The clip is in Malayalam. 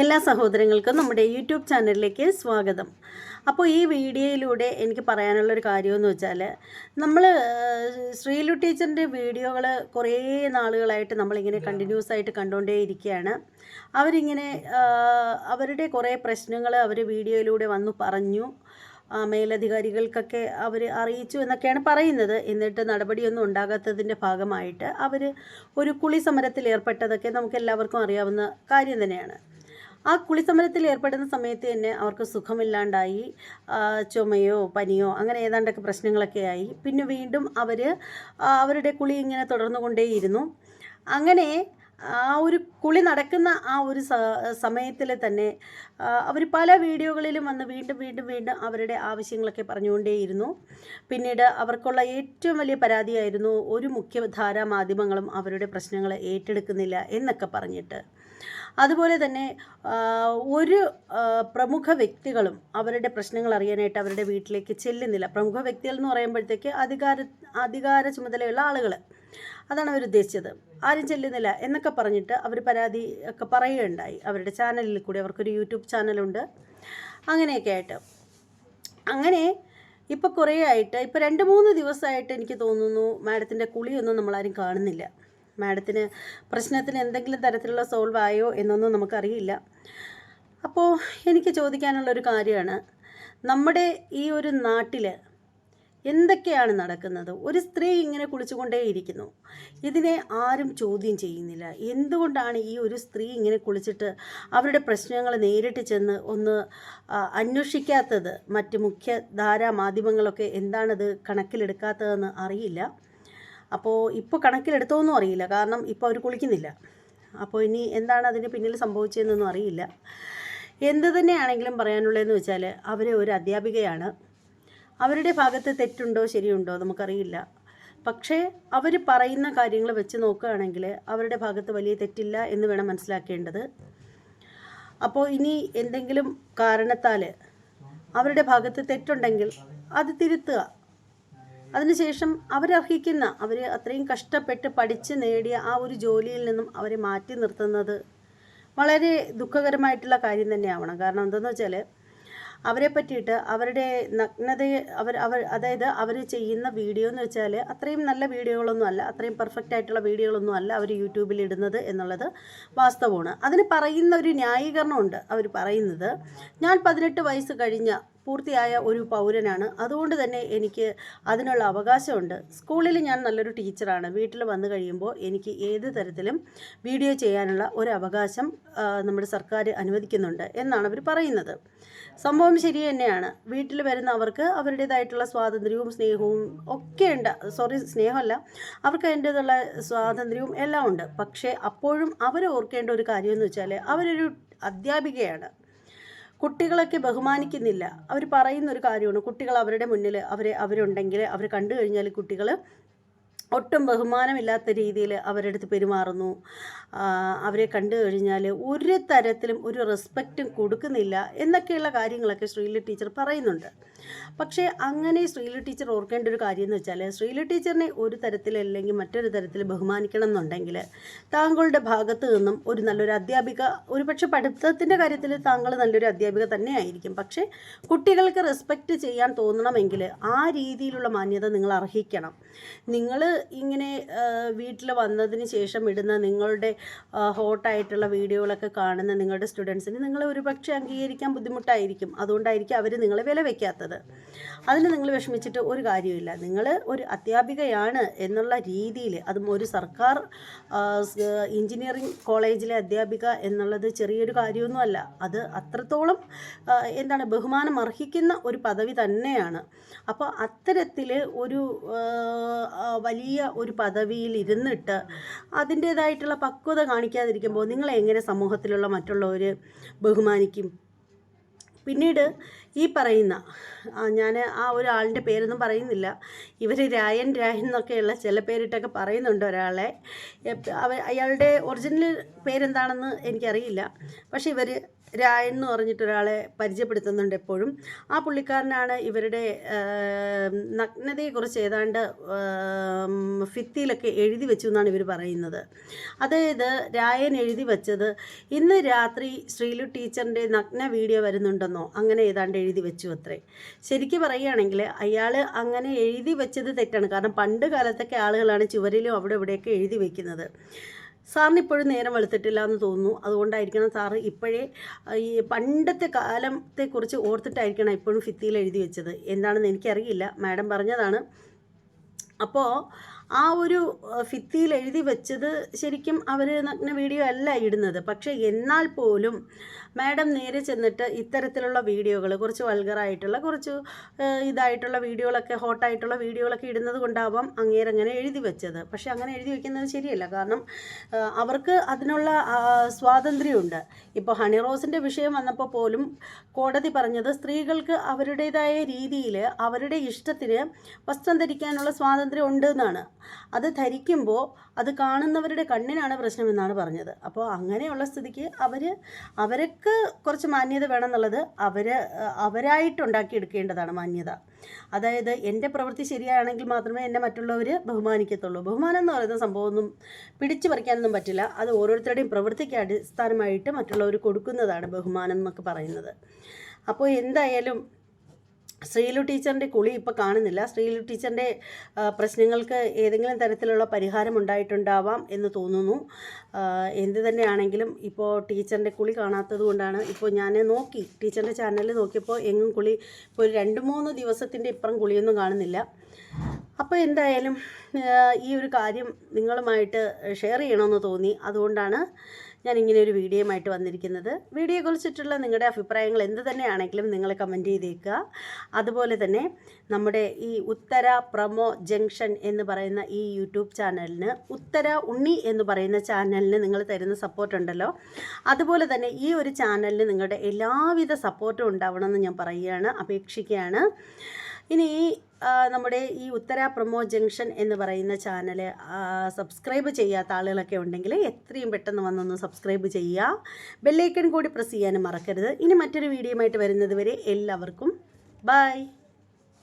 എല്ലാ സഹോദരങ്ങൾക്കും നമ്മുടെ യൂട്യൂബ് ചാനലിലേക്ക് സ്വാഗതം. അപ്പോൾ ഈ വീഡിയോയിലൂടെ എനിക്ക് പറയാനുള്ളൊരു കാര്യമെന്ന് വെച്ചാൽ നമ്മൾ ശ്രീലു ടീച്ചറിന്റെ വീഡിയോകൾ കുറേ നാളുകളായിട്ട് നമ്മളിങ്ങനെ കണ്ടിന്യൂസ് ആയിട്ട് കണ്ടുകൊണ്ടേ ഇരിക്കുകയാണ് അവരിങ്ങനെ അവരുടെ കുറേ പ്രശ്നങ്ങൾ അവർ വീഡിയോയിലൂടെ വന്നു പറഞ്ഞു. മേലധികാരികൾക്കൊക്കെ അവർ അറിയിച്ചു എന്നൊക്കെയാണ് പറയുന്നത്. എന്നിട്ട് നടപടിയൊന്നും ഉണ്ടാകാത്തതിന്റെ ഭാഗമായിട്ട് അവർ ഒരു കുളി സമരത്തിൽ ഏർപ്പെട്ടതൊക്കെ നമുക്ക് എല്ലാവർക്കും അറിയാവുന്ന കാര്യം തന്നെയാണ്. ആ കുളിസമരത്തിൽ ഏർപ്പെടുന്ന സമയത്ത് തന്നെ അവർക്ക് സുഖമില്ലാണ്ടായി ചുമയോ പനിയോ അങ്ങനെ ഏതാണ്ടൊക്കെ പ്രശ്നങ്ങളൊക്കെ ആയി. പിന്നെ വീണ്ടും അവർ അവരുടെ കുളി ഇങ്ങനെ തുടർന്നു കൊണ്ടേയിരുന്നു അങ്ങനെ ആ ഒരു കുളി നടക്കുന്ന ആ ഒരു സമയത്തിൽ തന്നെ അവർ പല വീഡിയോകളിലും വന്ന് വീണ്ടും വീണ്ടും വീണ്ടും അവരുടെ ആവശ്യങ്ങളൊക്കെ പറഞ്ഞുകൊണ്ടേയിരുന്നു. പിന്നീട് അവർക്കുള്ള ഏറ്റവും വലിയ പരാതിയായിരുന്നു ഒരു മുഖ്യധാരാ മാധ്യമങ്ങളും അവരുടെ പ്രശ്നങ്ങൾ ഏറ്റെടുക്കുന്നില്ല എന്നൊക്കെ പറഞ്ഞിട്ട്. അതുപോലെ തന്നെ ഒരു പ്രമുഖ വ്യക്തികളും അവരുടെ പ്രശ്നങ്ങൾ അറിയാനായിട്ട് അവരുടെ വീട്ടിലേക്ക് ചെല്ലുന്നില്ല. പ്രമുഖ വ്യക്തികൾ എന്ന് പറയുമ്പോഴത്തേക്ക് അധികാര അധികാര ചുമതലയുള്ള ആളുകൾ അതാണ് അവർ ഉദ്ദേശിച്ചത്. ആരും ചെല്ലുന്നില്ല എന്നൊക്കെ പറഞ്ഞിട്ട് അവർ പരാതി ഒക്കെ പറയുകയുണ്ടായി. അവരുടെ ചാനലിൽ കൂടി അവർക്കൊരു യൂട്യൂബ് ചാനലുണ്ട്. അങ്ങനെയൊക്കെ ആയിട്ട്. അങ്ങനെ ഇപ്പോൾ കുറേ ആയിട്ട് ഇപ്പോൾ രണ്ട് മൂന്ന് ദിവസമായിട്ട് എനിക്ക് തോന്നുന്നു മാഡത്തിന്റെ കുളിയൊന്നും നമ്മളാരും കാണുന്നില്ല. മാഡത്തിന് പ്രശ്നത്തിന് എന്തെങ്കിലും തരത്തിലുള്ള സോൾവ് ആയോ എന്നൊന്നും നമുക്കറിയില്ല. അപ്പോൾ എനിക്ക് ചോദിക്കാനുള്ളൊരു കാര്യമാണ്. നമ്മുടെ ഈ ഒരു നാട്ടിൽ എന്തൊക്കെയാണ് നടക്കുന്നത്? ഒരു സ്ത്രീ ഇങ്ങനെ കുളിച്ചുകൊണ്ടേയിരിക്കുന്നു. ഇതിനെ ആരും ചോദ്യം ചെയ്യുന്നില്ല. എന്തുകൊണ്ടാണ് ഈ ഒരു സ്ത്രീ ഇങ്ങനെ കുളിച്ചിട്ട് അവരുടെ പ്രശ്നങ്ങൾ നേരിട്ട് ചെന്ന് ഒന്ന് അന്വേഷിക്കാത്തത്? മറ്റ് മുഖ്യധാരാ മാധ്യമങ്ങളൊക്കെ എന്താണത് കണക്കിലെടുക്കാത്തതെന്ന് അറിയില്ല. അപ്പോൾ ഇപ്പോൾ കണക്കിലെടുത്തോന്നും അറിയില്ല. കാരണം ഇപ്പോൾ അവർ കുളിക്കുന്നില്ല. അപ്പോൾ ഇനി എന്താണ് അതിന് പിന്നിൽ സംഭവിച്ചതെന്നൊന്നും അറിയില്ല. എന്ത് തന്നെയാണെങ്കിലും പറയാനുള്ളതെന്ന് വെച്ചാൽ അവർ ഒരു അധ്യാപികയാണ്. അവരുടെ ഭാഗത്ത് തെറ്റുണ്ടോ ശരിയുണ്ടോ നമുക്കറിയില്ല. പക്ഷേ അവർ പറയുന്ന കാര്യങ്ങൾ വെച്ച് നോക്കുകയാണെങ്കിൽ അവരുടെ ഭാഗത്ത് വലിയ തെറ്റില്ല എന്ന് വേണം മനസ്സിലാക്കേണ്ടത്. അപ്പോൾ ഇനി എന്തെങ്കിലും കാരണത്താൽ അവരുടെ ഭാഗത്ത് തെറ്റുണ്ടെങ്കിൽ അത് തിരുത്തുക. അതിനുശേഷം അവരർഹിക്കുന്ന അവർ അത്രയും കഷ്ടപ്പെട്ട് പഠിച്ച് നേടിയ ആ ഒരു ജോലിയിൽ നിന്നും അവരെ മാറ്റി നിർത്തുന്നത് വളരെ ദുഃഖകരമായിട്ടുള്ള കാര്യം തന്നെയാവണം. കാരണം എന്തെന്ന് വെച്ചാൽ അവരെ പറ്റിയിട്ട് അവരുടെ നഗ്നതയെ അവർ അവർ അതായത് അവർ ചെയ്യുന്ന വീഡിയോ എന്ന് വെച്ചാൽ അത്രയും നല്ല വീഡിയോകളൊന്നും അല്ല അത്രയും പെർഫെക്റ്റ് ആയിട്ടുള്ള വീഡിയോകളൊന്നും അല്ല അവർ യൂട്യൂബിൽ ഇടുന്നത് എന്നുള്ളത് വാസ്തവമാണ്. അതിന് പറയുന്ന ഒരു ന്യായീകരണമുണ്ട്. അവർ പറയുന്നത് ഞാൻ പതിനെട്ട് വയസ്സ് കഴിഞ്ഞ പൂർത്തിയായ ഒരു പൗരനാണ്. അതുകൊണ്ട് തന്നെ എനിക്ക് അതിനുള്ള അവകാശമുണ്ട്. സ്കൂളിൽ ഞാൻ നല്ലൊരു ടീച്ചറാണ്. വീട്ടിൽ വന്നു കഴിയുമ്പോൾ എനിക്ക് ഏത് തരത്തിലും വീഡിയോ ചെയ്യാനുള്ള ഒരു അവകാശം നമ്മുടെ സർക്കാർ അനുവദിക്കുന്നുണ്ട് എന്നാണ് അവർ പറയുന്നത്. സംഭവം ശരി തന്നെയാണ്. വീട്ടിൽ വരുന്ന അവർക്ക് അവരുടേതായിട്ടുള്ള സ്വാതന്ത്ര്യവും സ്നേഹവും ഒക്കെ ഉണ്ട്. സോറി സ്നേഹമല്ല. അവർക്ക് അതിന്റേതുള്ള സ്വാതന്ത്ര്യവും എല്ലാം ഉണ്ട്. പക്ഷേ അപ്പോഴും അവർ ഓർക്കേണ്ട ഒരു കാര്യമെന്ന് വെച്ചാൽ അവരൊരു അധ്യാപികയാണ്. കുട്ടികളൊക്കെ ബഹുമാനിക്കുന്നില്ല. അവർ പറയുന്ന ഒരു കാര്യമാണ്. കുട്ടികൾ അവരുടെ മുന്നിൽ അവരെ അവരുണ്ടെങ്കിൽ അവർ കണ്ടു കഴിഞ്ഞാൽ കുട്ടികൾ ഒട്ടും ബഹുമാനമില്ലാത്ത രീതിയിൽ അവരുടെ അടുത്ത് പെരുമാറുന്നു അവരെ കണ്ടു കഴിഞ്ഞാൽ ഒരു തരത്തിലും ഒരു റെസ്പെക്റ്റും കൊടുക്കുന്നില്ല എന്നൊക്കെയുള്ള കാര്യങ്ങളൊക്കെ ശ്രീലി ടീച്ചർ പറയുന്നുണ്ട്. പക്ഷേ അങ്ങനെ ശ്രീലി ടീച്ചർ ഓർക്കേണ്ട ഒരു കാര്യം എന്ന് വെച്ചാൽ ശ്രീലി ടീച്ചറിനെ ഒരു തരത്തിലല്ലെങ്കിൽ മറ്റൊരു തരത്തിൽ ബഹുമാനിക്കണം എന്നുണ്ടെങ്കിൽ താങ്കളുടെ ഭാഗത്ത് നിന്നും ഒരു നല്ലൊരു അധ്യാപിക ഒരു പക്ഷേ പഠിത്തത്തിന്റെ കാര്യത്തിൽ താങ്കൾ നല്ലൊരു അധ്യാപിക തന്നെ ആയിരിക്കും പക്ഷേ കുട്ടികൾക്ക് റെസ്പെക്റ്റ് ചെയ്യാൻ തോന്നണമെങ്കിൽ ആ രീതിയിലുള്ള മാന്യത നിങ്ങൾ അർഹിക്കണം. നിങ്ങൾ ഇങ്ങനെ വീട്ടിൽ വന്നതിന് ശേഷം ഇടുന്ന നിങ്ങളുടെ ഹോട്ടായിട്ടുള്ള വീഡിയോകളൊക്കെ കാണുന്ന നിങ്ങളുടെ സ്റ്റുഡൻസിന് നിങ്ങളെ ഒരുപക്ഷെ അംഗീകരിക്കാൻ ബുദ്ധിമുട്ടായിരിക്കും. അതുകൊണ്ടായിരിക്കും അവർ നിങ്ങളെ വില വയ്ക്കാത്തത് അതിന് നിങ്ങൾ വിഷമിച്ചിട്ട് ഒരു കാര്യമില്ല നിങ്ങൾ ഒരു അധ്യാപികയാണ് എന്നുള്ള രീതിയിൽ അതും ഒരു സർക്കാർ എഞ്ചിനീയറിംഗ് കോളേജിലെ അധ്യാപിക എന്നുള്ളത് ചെറിയൊരു കാര്യമൊന്നുമല്ല. അത് അത്രത്തോളം എന്താണ് ബഹുമാനം അർഹിക്കുന്ന ഒരു പദവി തന്നെയാണ്. അപ്പോൾ അത്തരത്തിൽ ഒരു ആ, വലിയ ഒരു പദവിയിൽ ഇരുന്നിട്ട് അതിന്റേതായിട്ടുള്ള പക്വത കാണിക്കാതിരിക്കുമ്പോൾ നിങ്ങളെ എങ്ങനെ സമൂഹത്തിലുള്ള മറ്റുള്ളവർ ബഹുമാനിക്കും? പിന്നീട് ഈ പറയുന്ന ഞാൻ ആ ഒരാളിന്റെ പേരൊന്നും പറയുന്നില്ല. ഇവർ രായൻ രായൻ എന്നൊക്കെയുള്ള ചില പേരിട്ടൊക്കെ പറയുന്നുണ്ട് ഒരാളെ. അയാളുടെ ഒറിജിനൽ പേരെന്താണെന്ന് എനിക്കറിയില്ല. പക്ഷേ ഇവർ രായൻ എന്ന് പറഞ്ഞിട്ട് ഒരാളെ പരിചയപ്പെടുത്തുന്നുണ്ട് എപ്പോഴും. ആ പുള്ളിക്കാരനാണ് ഇവരുടെ നഗ്നതയെക്കുറിച്ച് ഏതാണ്ട് ഫിത്തിയിലൊക്കെ എഴുതി വെച്ചു എന്നാണ് ഇവർ പറയുന്നത്. അതായത് രായൻ എഴുതി വെച്ചത് ഇന്ന് രാത്രി ശ്രീലു ടീച്ചറിന്റെ നഗ്ന വീഡിയോ വരുന്നുണ്ടെന്നോ? അങ്ങനെ ഏതാണ്ട് എഴുതി വെച്ചു അത്രേ. ശരിക്കും പറയുകയാണെങ്കിൽ അയാൾ അങ്ങനെ എഴുതി വെച്ചത് തെറ്റാണ്. കാരണം പണ്ട് കാലത്തൊക്കെ ആളുകളാണ് ചുവരിലും അവിടെ ഇവിടെയൊക്കെ എഴുതി വെക്കുന്നത്. സാറിന് ഇപ്പോഴും നേരം വെളുത്തിട്ടില്ല എന്ന് തോന്നുന്നു. അതുകൊണ്ടായിരിക്കണം സാറ് ഇപ്പോഴേ ഈ പണ്ടത്തെ കാലത്തെക്കുറിച്ച് ഓർത്തിട്ടായിരിക്കണം ഇപ്പോഴും ഫിത്തിയിൽ എഴുതി വെച്ചത്. എന്താണെന്ന് എനിക്കറിയില്ല. മാഡം പറഞ്ഞതാണ്. അപ്പോൾ ആ ഒരു ഫിത്തിയിൽ എഴുതി വെച്ചത് ശരിക്കും അവർ നഗ്ന വീഡിയോ അല്ല ഇടുന്നത്. പക്ഷേ എന്നാൽ പോലും മാഡം നേരെ ചെന്നിട്ട് ഇത്തരത്തിലുള്ള വീഡിയോകൾ കുറച്ച് വൾഗറായിട്ടുള്ള കുറച്ച് ഇതായിട്ടുള്ള വീഡിയോകളൊക്കെ ഹോട്ടായിട്ടുള്ള വീഡിയോകളൊക്കെ ഇടുന്നത് കൊണ്ടാവാം അങ്ങേരങ്ങനെ എഴുതി വെച്ചത്. പക്ഷേ അങ്ങനെ എഴുതി വെക്കുന്നത് ശരിയല്ല. കാരണം അവർക്ക് അതിനുള്ള സ്വാതന്ത്ര്യമുണ്ട്. ഇപ്പോൾ ഹണി റോസിന്റെ വിഷയം വന്നപ്പോൾ പോലും കോടതി പറഞ്ഞത് സ്ത്രീകൾക്ക് അവരുടേതായ രീതിയിൽ അവരുടെ ഇഷ്ടത്തിന് വസ്ത്രം ധരിക്കാനുള്ള സ്വാതന്ത്ര്യം ഉണ്ട് എന്നാണ് അത് ധരിക്കുമ്പോൾ അത് കാണുന്നവരുടെ കണ്ണിനാണ് പ്രശ്നമെന്നാണ് പറഞ്ഞത്. അപ്പോൾ അങ്ങനെയുള്ള സ്ഥിതിക്ക് അവർ അവർക്ക് കുറച്ച് മാന്യത വേണം വേണമെന്നുള്ളത് അവർ അവരായിട്ടുണ്ടാക്കിയെടുക്കേണ്ടതാണ് മാന്യത. അതായത് എന്റെ പ്രവൃത്തി ശരിയാണെങ്കിൽ മാത്രമേ എന്നെ മറ്റുള്ളവർ ബഹുമാനിക്കത്തുള്ളൂ. ബഹുമാനം എന്ന് പറയുന്ന സംഭവമൊന്നും പിടിച്ചു പറിക്കാനൊന്നും പറ്റില്ല. അത് ഓരോരുത്തരുടെയും പ്രവൃത്തിക്ക് അടിസ്ഥാനമായിട്ട് മറ്റുള്ളവർ കൊടുക്കുന്നതാണ് ബഹുമാനം എന്നൊക്കെ പറയുന്നത്. അപ്പോൾ എന്തായാലും ശ്രീലു ടീച്ചറിന്റെ കുളി ഇപ്പോൾ കാണുന്നില്ല. ശ്രീലു ടീച്ചറിന്റെ പ്രശ്നങ്ങൾക്ക് ഏതെങ്കിലും തരത്തിലുള്ള പരിഹാരം ഉണ്ടായിട്ടുണ്ടാവാം എന്ന് തോന്നുന്നു. എന്ത് തന്നെയാണെങ്കിലും ഇപ്പോൾ ടീച്ചറിന്റെ കുളി കാണാത്തത് കൊണ്ടാണ് ഇപ്പോൾ ഞാൻ നോക്കി ടീച്ചറിന്റെ ചാനലിൽ നോക്കിയപ്പോൾ എങ്ങും കുളി ഇപ്പോൾ ഒരു രണ്ട് മൂന്ന് ദിവസത്തിന്റെ ഇപ്പുറം കുളിയൊന്നും കാണുന്നില്ല. അപ്പോൾ എന്തായാലും ഈ ഒരു കാര്യം നിങ്ങളുമായിട്ട് ഷെയർ ചെയ്യണമെന്ന് തോന്നി. അതുകൊണ്ടാണ് ഞാൻ ഇങ്ങനെ ഒരു വീഡിയോയുമായിട്ട് വന്നിരിക്കുന്നത്. വീഡിയോയെക്കുറിച്ചിട്ടുള്ള നിങ്ങളുടെ അഭിപ്രായങ്ങൾ എന്ത് തന്നെയാണെങ്കിലും നിങ്ങൾ കമന്റ് ചെയ്തേക്കുക. അതുപോലെ തന്നെ നമ്മുടെ ഈ ഉത്തര പ്രമോ ജംഗ്ഷൻ എന്ന് പറയുന്ന ഈ യൂട്യൂബ് ചാനലിന് ഉത്തര ഉണ്ണി എന്ന് പറയുന്ന ചാനലിന് നിങ്ങൾ തരുന്ന സപ്പോർട്ട് ഉണ്ടല്ലോ. അതുപോലെ തന്നെ ഈ ഒരു ചാനലിന് നിങ്ങളുടെ എല്ലാവിധ സപ്പോർട്ടും ഉണ്ടാവണമെന്ന് ഞാൻ പറയുകയാണ് അപേക്ഷിക്കുകയാണ്. ഇനി ഈ നമ്മുടെ ഈ ഉത്തര പ്രമോ ജംഗ്ഷൻ എന്ന് പറയുന്ന ചാനൽ സബ്സ്ക്രൈബ് ചെയ്യാത്ത ആളുകളൊക്കെ ഉണ്ടെങ്കിൽ എത്രയും പെട്ടെന്ന് വന്നൊന്ന് സബ്സ്ക്രൈബ് ചെയ്യുക. ബെല്ലൈക്കൺ കൂടി പ്രസ് ചെയ്യാനും മറക്കരുത്. ഇനി മറ്റൊരു വീഡിയോയുമായിട്ട് വരുന്നത് വരെ എല്ലാവർക്കും ബൈ.